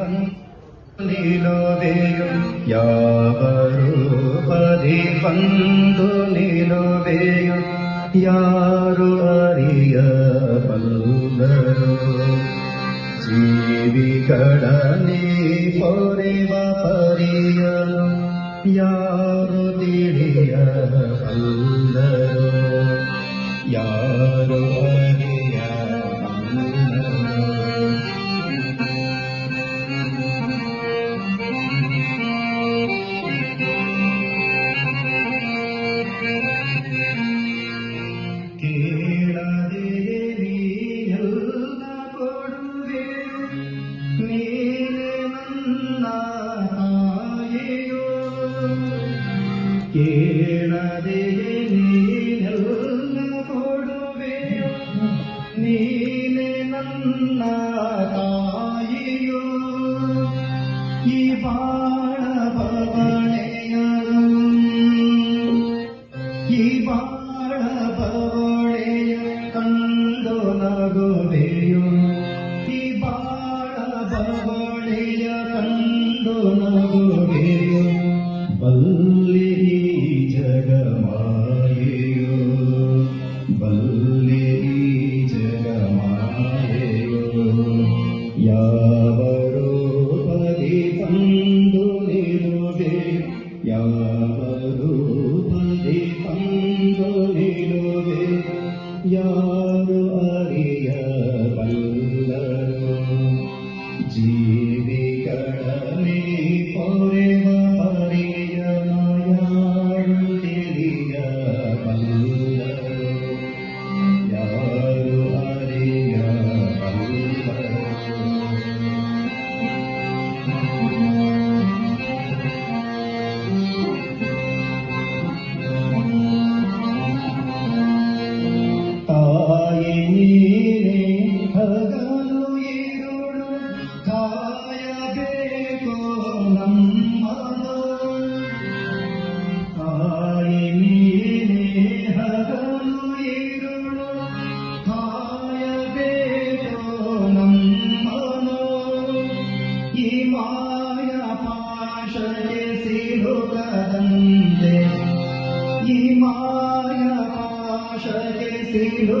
വന്തു യാവരൂപതി വന്തു യാരു അറിയ പല്ലരോ ജീവികടനി പൊറിവ പരിയനു യാരു തിരിയ പല്ലരോ യാരു കേളതേ നീനോടുവേ നീനെ നന്നാകാ शरीरं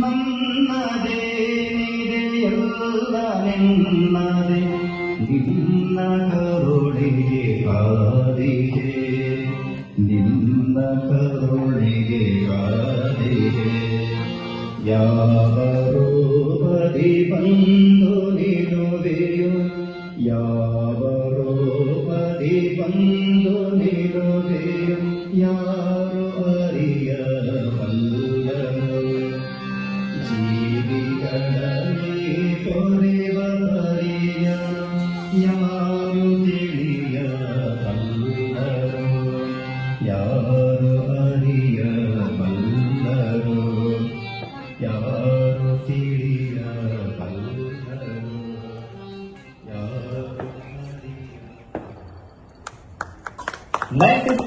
നിമ്മതെ നിരയല്ലെന്നതെ നിന്ന കരുണയെ പാതിഹേ നിന്ന കരുണയെ പാതിഹേ യാവ naked